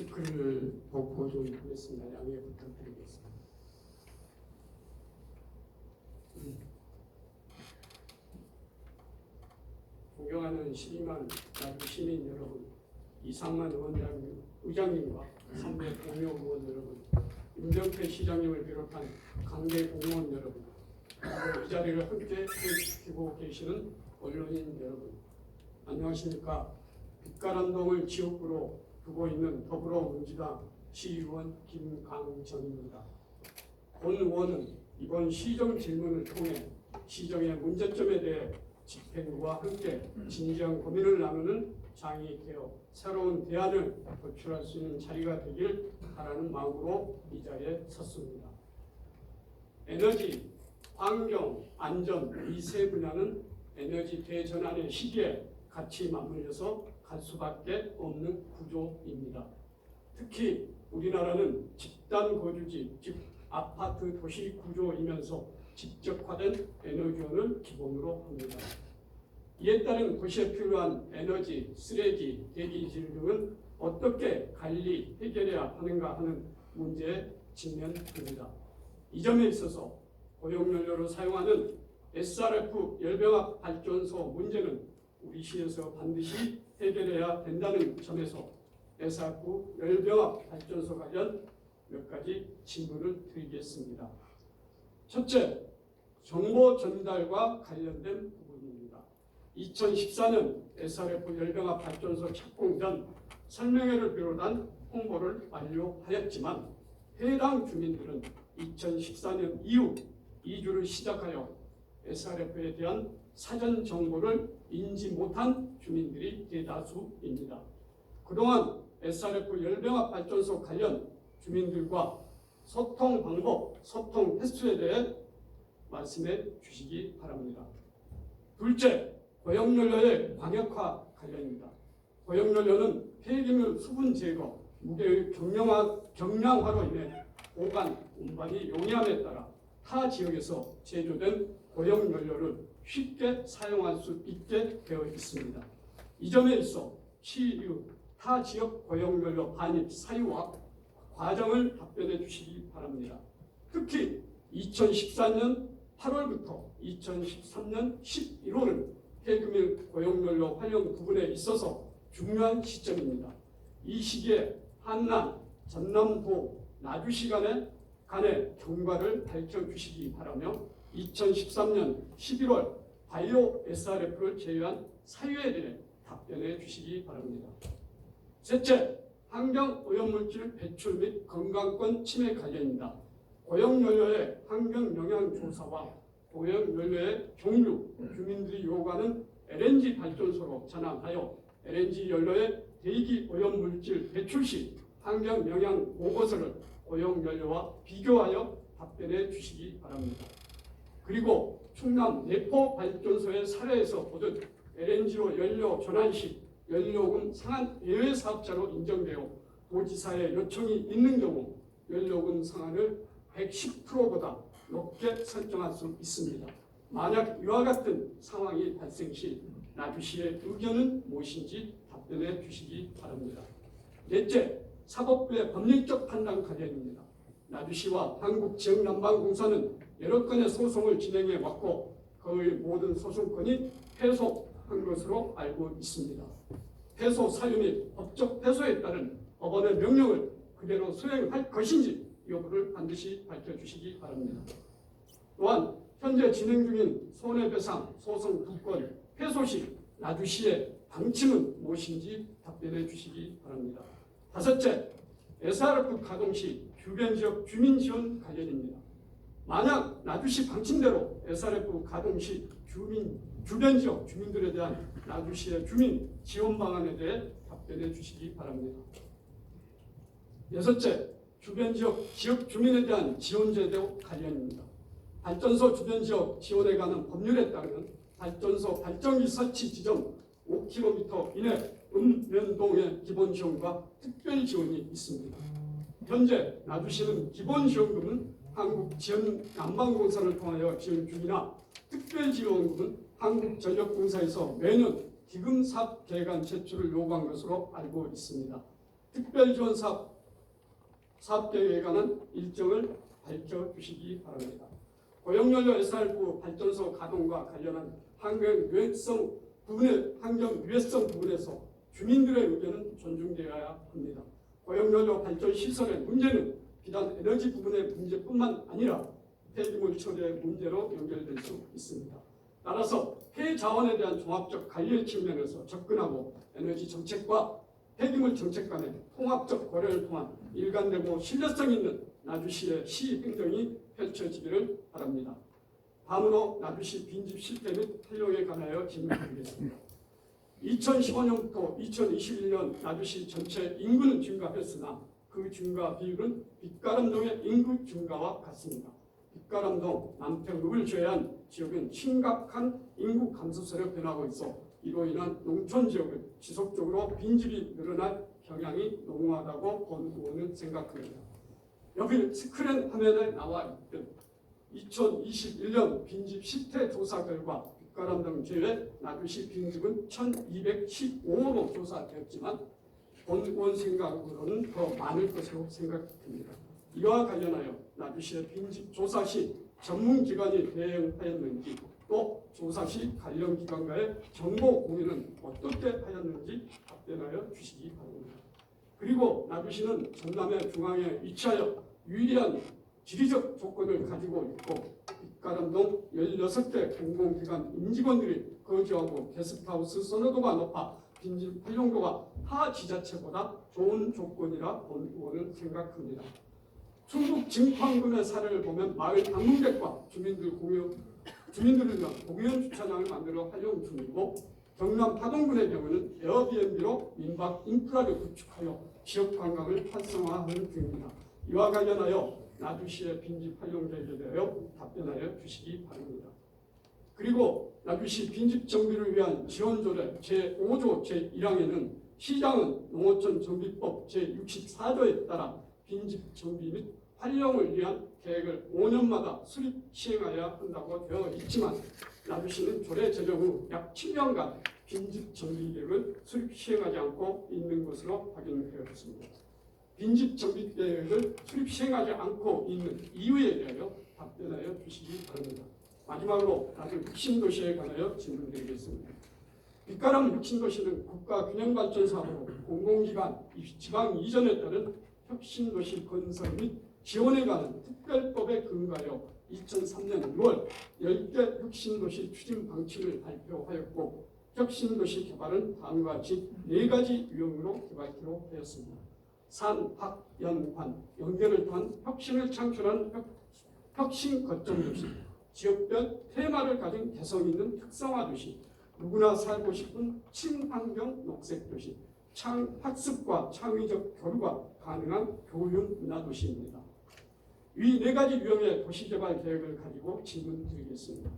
마스크를 벗고 좀 하겠습니다. 양해 부탁드리겠습니다. 음. 존경하는 12만 나주 시민 여러분, 이상만 의원장, 의장님과 선배 동료 의원 여러분, 임정태 시장님을 비롯한 관계 공무원 여러분, 이 자리를 함께 지키고 계시는 언론인 여러분, 안녕하십니까? 빛가람동을 지역구로 두고 있는 더불어민주당 시의원 김강정입니다. 본 의원은 이번 시정 질문을 통해 시정의 문제점에 대해 집행부와 함께 진지한 고민을 나누는 장이 되어 새로운 대안을 도출할 수 있는 자리가 되길 바라는 마음으로 이 자리에 섰습니다. 에너지, 환경, 안전 이 세 분야는 에너지 대전환의 시기에 같이 맞물려서 갈 수밖에 없는 구조입니다. 특히 우리나라는 집단 거주지, 즉 아파트 도시 구조이면서 직접화된 에너지원을 기본으로 합니다. 이에 따른 도시에 필요한 에너지, 쓰레기, 대기질 등은 어떻게 관리, 해결해야 하는가 하는 문제에 직면됩니다. 이 점에 있어서 고용연료로 사용하는 SRF 열병합 발전소 문제는 우리 시에서 반드시 해결해야 된다는 점에서 SRF 열병합 발전소 관련 몇 가지 질문을 드리겠습니다. 첫째, 정보 전달과 관련된 부분입니다. 2014년 SRF 열병합 발전소 착공 전 설명회를 비롯한 홍보를 완료하였지만 해당 주민들은 2014년 이후 이주를 시작하여 SRF에 대한 사전 정보를 인지 못한 주민들이 대다수입니다. 그동안 SRF 열병합 발전소 관련 주민들과 소통 방법, 소통 횟수에 대해 말씀해 주시기 바랍니다. 둘째, 고용연료의 광역화 관련입니다. 고용연료는 폐기물 수분 제거, 무게의 경량화, 경량화로 인해 보관, 운반이 용이함에 따라 타 지역에서 제조된 고용연료를 쉽게 사용할 수 있게 되어 있습니다. 이 점에 있어 시유 타 지역 고용연료 반입 사유와 과정을 답변해 주시기 바랍니다. 특히 2014년 8월부터 2013년 11월은 폐기물 고용연료 활용 부분에 있어서 중요한 시점입니다. 이 시기에 한남, 전남도, 나주 시 간의 간의 경과를 밝혀주시기 바라며 2013년 11월 바이오 SRF를 제외한 사유에 대해 답변해 주시기 바랍니다. 셋째, 환경 오염물질 배출 및 건강권 침해 관련입니다. 고용연료의 환경 영향 조사와 고용연료의 종류, 주민들이 요구하는 LNG 발전소로 전환하여 LNG 연료의 대기 오염물질 배출 시 환경 영향 보고서를 고용연료와 비교하여 답변해 주시기 바랍니다. 그리고 충남 내포 발전소의 사례에서 보듯 LNG로 연료 전환 시 연료금 상한 예외 사업자로 인정되어 도지사의 요청이 있는 경우 연료금 상한을 110%보다 높게 설정할 수 있습니다. 만약 이와 같은 상황이 발생 시 나주시의 의견은 무엇인지 답변해 주시기 바랍니다. 넷째, 사법부의 법률적 판단 관련입니다. 나주시와 한국지역난방공사는 여러 건의 소송을 진행해 왔고 거의 모든 소송건이 패소한 것으로 알고 있습니다. 패소 사유 및 법적 패소에 따른 법원의 명령을 그대로 수행할 것인지 여부를 반드시 밝혀주시기 바랍니다. 또한 현재 진행 중인 손해배상 소송 두건 패소 시 나주시의 방침은 무엇인지 답변해 주시기 바랍니다. 다섯째, SRF 가동 시 주변 지역 주민 지원 관련입니다. 만약 나주시 방침대로 SRF 가동 시 주민 주변 지역 주민들에 대한 나주시의 주민 지원 방안에 대해 답변해 주시기 바랍니다. 여섯째, 주변 지역 지역 주민에 대한 지원 제도 관련입니다. 발전소 주변 지역 지원에 관한 법률에 따르면 발전소 발전기 설치 지점 5km 이내 읍면동의 기본 지원과 특별 지원이 있습니다. 현재 나주시는 기본 지원금은 한국지원난방공사를 통하여 지원 중이나 특별 지원금은 한국전력공사에서 매년 기금사업 계획안 제출을 요구한 것으로 알고 있습니다. 특별지원 사업 사업 계획에 관한 일정을 밝혀주시기 바랍니다. 고용연료 SR부 발전소 가동과 관련한 환경 유해성 부분에 환경 유해성 부분에서 주민들의 의견은 존중되어야 합니다. 고용연료 발전 시설의 문제는 비단 에너지 부분의 문제뿐만 아니라 폐기물 처리의 문제로 연결될 수 있습니다. 따라서 폐자원에 대한 종합적 관리 측면에서 접근하고 에너지 정책과 폐기물 정책 간의 통합적 고려를 통한 일관되고 신뢰성 있는 나주시의 시 행정이 펼쳐지기를 바랍니다. 다음으로 나주시 빈집 실태 및 활용에 관하여 질문드리겠습니다. 2015년부터 2021년 나주시 전체 인구는 증가했으나 그 증가 비율은 빗가람동의 인구 증가와 같습니다. 빗가람동, 남평읍을 제외한 지역은 심각한 인구 감소세로 변하고 있어 이로 인한 농촌 지역은 지속적으로 빈집이 늘어날 경향이 농후하다고 본 의원은 생각합니다. 여기 스크린 화면에 나와 있듯 2021년 빈집 실태 조사 결과 빗가람동 제외 나주시 빈집은 1215호로 조사되었지만 본 의원 생각으로는 더 많을 것으로 생각됩니다. 이와 관련하여 나주시의 빈집 조사 시 전문기관이 대응하였는지 또 조사 시 관련 기관과의 정보 공유는 어떻게 하였는지 답변하여 주시기 바랍니다. 그리고 나주시는 전남의 중앙에 위치하여 유리한 지리적 조건을 가지고 있고 빗가람동 16개 공공기관 임직원들이 거주하고 게스트하우스 선호도가 높아 빈집 활용도가 타 지자체보다 좋은 조건이라 본 의원은 생각합니다. 충북 증판군의 사례를 보면 마을 방문객과 주민들 공유 주민들을 위한 공연 주차장을 만들어 활용 중이고 경남 파동군의 경우는 에어비앤비로 민박 인프라를 구축하여 지역 관광을 활성화하는 중입니다. 이와 관련하여 나주시의 빈집 활용 계획에 대하여 답변하여 주시기 바랍니다. 그리고 나주시 빈집 정비를 위한 지원조례 제5조 제1항에는 시장은 농어촌 정비법 제64조에 따라 빈집 정비 및 활용을 위한 계획을 5년마다 수립 시행하여야 한다고 되어 있지만 나주시는 조례 제정 후 약 7년간 빈집 정비 계획을 수립 시행하지 않고 있는 것으로 확인되었습니다. 빈집 정비 계획을 수립 시행하지 않고 있는 이유에 대하여 답변하여 주시기 바랍니다. 마지막으로 나주 혁신도시에 관하여 질문드리겠습니다. 빗가람 혁신도시는 국가균형발전 사업으로 공공기관 지방 이전에 따른 혁신도시 건설 및 지원에 관한 특별법에 근거하여 2003년 6월 10개 혁신도시 추진 방침을 발표하였고 혁신도시 개발은 다음과 같이 네 가지 유형으로 개발키로 하였습니다. 산, 학, 연, 관 연계를 통한 혁신을 창출한 혁, 혁신 거점 도시, 지역별 테마를 가진 개성 있는 특성화 도시, 누구나 살고 싶은 친환경 녹색 도시, 창, 학습과 창의적 교류가 가능한 교육 문화 도시입니다. 이네 가지 유형의 도시개발 계획을 가지고 질문 드리겠습니다.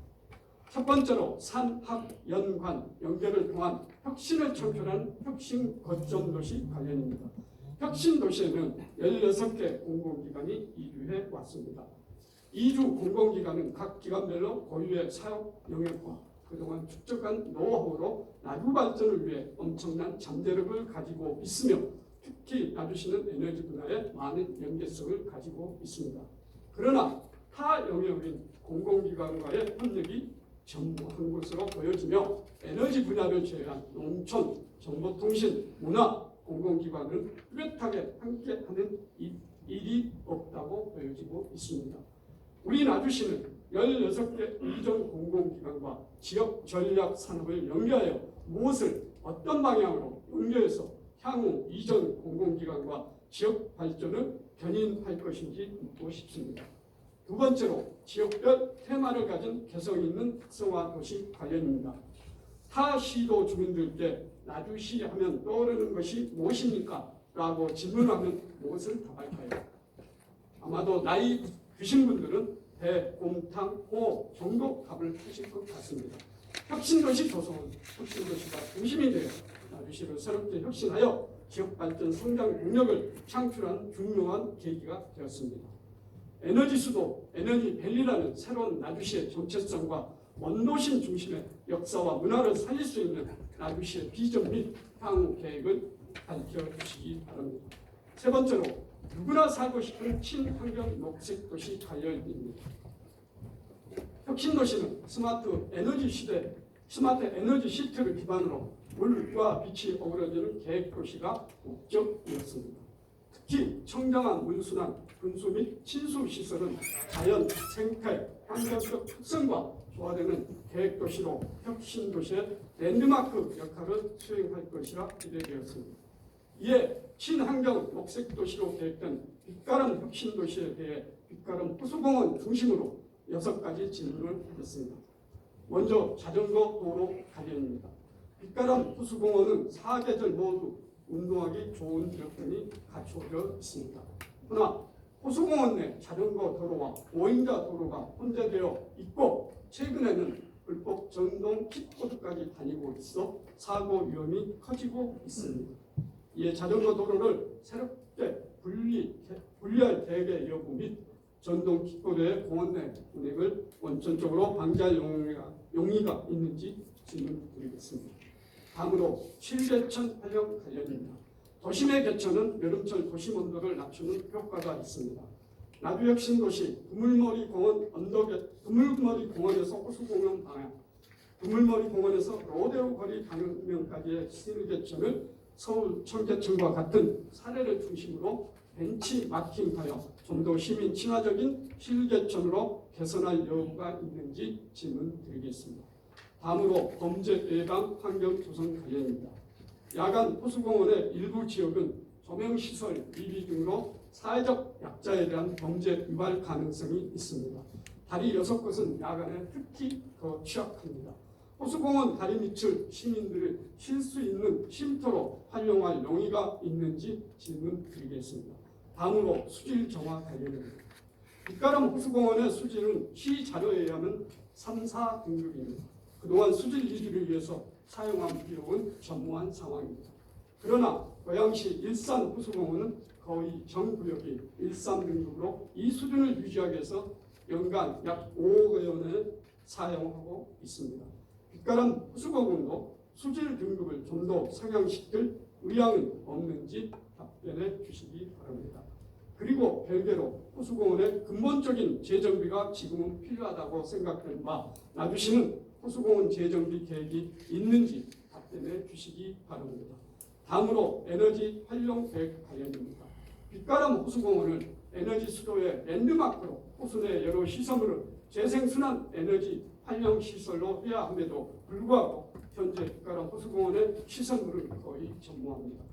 첫 번째로 산, 학, 연, 관 연계를 통한 혁신을 창출한 혁신 거점 도시 관련입니다. 혁신 도시에는 16개 공공기관이 이주해 왔습니다. 이주 공공기관은 각 기관별로 고유의 사업 영역과 그동안 축적한 노하우로 나주 발전을 위해 엄청난 잠재력을 가지고 있으며 특히 나주시는 에너지 분야에 많은 연계성을 가지고 있습니다. 그러나 타 영역인 공공기관과의 협력이 전무한 것으로 보여지며 에너지 분야를 제외한 농촌, 정보통신, 문화, 공공기관은 뚜렷하게 함께하는 일이 없다고 보여지고 있습니다. 우리 나주시는 16개 이전 공공기관과 지역 전략 산업을 연계하여 무엇을 어떤 방향으로 연계해서 향후 이전 공공기관과 지역 발전을 견인할 것인지 묻고 싶습니다. 두 번째로 지역별 테마를 가진 개성 있는 특성화 도시 관련입니다. 타 시도 주민들께 나주시 하면 떠오르는 것이 무엇입니까? 라고 질문하면 무엇을 답할까요? 아마도 나이 드신 분들은 배, 곰탕, 호 정도 답을 하실 것 같습니다. 혁신도시 조성은 혁신도시가 중심이 되어 나주시를 새롭게 혁신하여 지역 발전 성장 능력을 창출한 중요한 계기가 되었습니다. 에너지 수도, 에너지 밸리라는 새로운 나주시의 정체성과 원도심 중심의 역사와 문화를 살릴 수 있는 나주시의 비전 및 향후 계획을 밝혀주시기 바랍니다. 세 번째로 누구나 살고 싶은 친환경 녹색 도시 관련입니다. 혁신 도시는 스마트 에너지 시대, 스마트 에너지 시트를 기반으로 물과 빛이 어우러지는 계획 도시가 목적이었습니다. 특히 청정한 문순환, 분수 및 친수 시설은 자연, 생태, 환경적 특성과 조화되는 계획 도시로 혁신 도시의 랜드마크 역할을 수행할 것이라 기대되었습니다. 이에 친환경 녹색 도시로 계획된 빛가람 혁신 도시에 대해 빛가람 호수공원 중심으로 여섯 가지 질문을 하겠습니다. 먼저 자전거 도로 관련입니다. 빛가람 호수공원은 사계절 모두 운동하기 좋은 여건이 갖춰져 있습니다. 그러나 호수공원 내 자전거 도로와 오인자 도로가 혼재되어 있고 최근에는 불법 전동 킥보드까지 다니고 있어 사고 위험이 커지고 있습니다. 이에 자전거 도로를 새롭게 분리, 분리할 계획의 여부 및 전동 킥보드의 공원 내 운행을 원천적으로 방지할 용의가, 용의가 있는지 질문 드리겠습니다. 다음으로 칠개천 활용 관련입니다. 도심의 개천은 여름철 도심 온도를 낮추는 효과가 있습니다. 나주혁신 도시 두물머리 공원 언덕에 두물머리 공원에서 호수공원 방향, 두물머리 공원에서 로데오 거리 방면까지의 칠개천을 서울 청계천과 같은 사례를 중심으로 벤치 마킹하여 좀 더 시민 친화적인 실개천으로 개선할 여부가 있는지 질문드리겠습니다. 다음으로 범죄 예방 환경 조성 관련입니다. 야간 호수공원의 일부 지역은 조명시설 미비 등으로 사회적 약자에 대한 범죄 유발 가능성이 있습니다. 다리 여섯 곳은 야간에 특히 더 취약합니다. 호수공원 다리 밑을 시민들이 쉴수 있는 쉼터로 활용할 용의가 있는지 질문 드리겠습니다. 다음으로 수질 정화 관련입니다. 빛가람 호수공원의 수질은 시 자료에 의하면 3, 4 등급입니다. 그동안 수질 유지를 위해서 사용한 비용은 전무한 상황입니다. 그러나 고양시 일산 호수공원은 거의 전 구역이 1, 3등급으로 이 수준을 유지하기 위해서 연간 약 5억 원을 사용하고 있습니다. 빛가람 호수공원도 수질 등급을 좀 더 상향시킬 의향은 없는지 답변해 주시기 바랍니다. 그리고 별개로 호수공원의 근본적인 재정비가 지금은 필요하다고 생각된 바 나주시는 호수공원 재정비 계획이 있는지 답변해 주시기 바랍니다. 다음으로 에너지 활용 계획 관련입니다. 빛가람 호수공원을 에너지 수도의 랜드마크로 호수 내 여러 시설물을 재생순환 에너지 활용 시설로 해야 함에도 불구하고 현재 빛가람 호수공원의 시설물은 거의 전무합니다.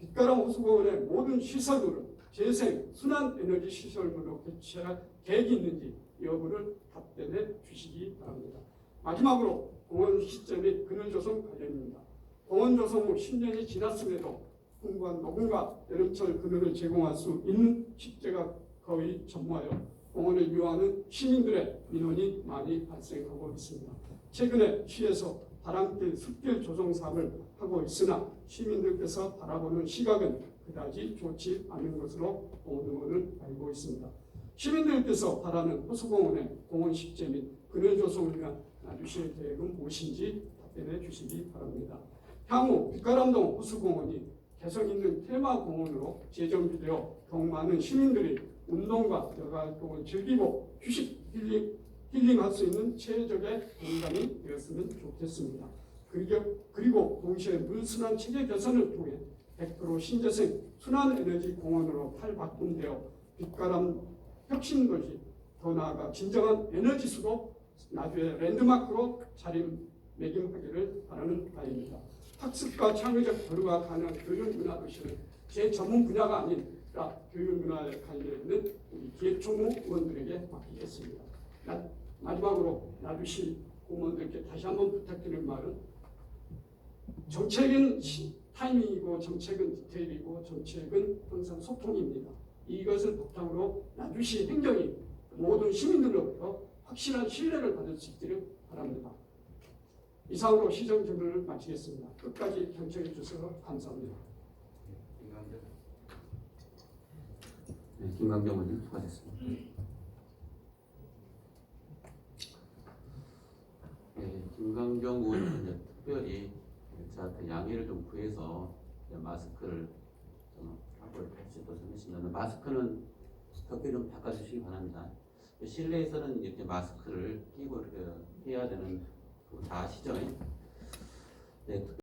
빛가람 호수공원의 모든 시설물을 재생 순환 에너지 시설물로 교체할 계획이 있는지 여부를 답변해 주시기 바랍니다. 마지막으로 공원 시점 및 그늘 조성 관련입니다. 공원 조성 후 10년이 지났음에도 풍부한 녹음과 여름철 그늘을 제공할 수 있는 식재가 거의 전무하여 공원을 이용하는 시민들의 민원이 많이 발생하고 있습니다. 최근에 시에서 바람길 숲길 조성 사업을 하고 있으나 시민들께서 바라보는 시각은 그다지 좋지 않은 것으로 공원을 알고 있습니다. 시민들께서 바라는 호수공원의 공원 식재 및 그늘 조성을 위한 나주시의 계획은 무엇인지 답변해 주시기 바랍니다. 향후 빛가람동 호수공원이 개성 있는 테마 공원으로 재정비되어 더욱 많은 시민들이 운동과 여가 활동을 즐기고 휴식 힐링, 힐링할 수 있는 최적의 공간이 되었으면 좋겠습니다. 그리고, 동시에 물순환 체계 개선을 통해 100% 신재생 순환 에너지 공원으로 탈바꿈되어 빛가람 혁신 도시 더 나아가 진정한 에너지 수도 나주의 랜드마크로 자리매김하기를 바라는 바입니다. 학습과 창의적 교류가 가능한 교육 문화 도시는 제 전문 분야가 아니라 교육 문화에 관련있는 우리 기획총무 의원들에게 맡기겠습니다. 나, 마지막으로 나주시 공무원들께 다시 한번 부탁드릴 말은 정책은 시, 타이밍이고 정책은 디테일이고 정책은 항상 소통입니다. 이것을 바탕으로 나주시 행정이 모든 시민들로부터 확실한 신뢰를 받을 수 있기를 바랍니다. 이상으로 시정 질문을 마치겠습니다. 끝까지 경청해 주셔서 감사합니다. 김강경. 네, 김강경 의원님 수고하셨습니다. 네, 김강경 의원은 특별히 저한테 양해를 좀 구해서 마스크를 좀 확보를 할수 있도록 좀 했습니다. 마스크는 덕게 좀 바꿔주시기 바랍니다. 실내에서는 이렇게 마스크를 끼고 이렇게 해야 되는 다 아시죠? 네,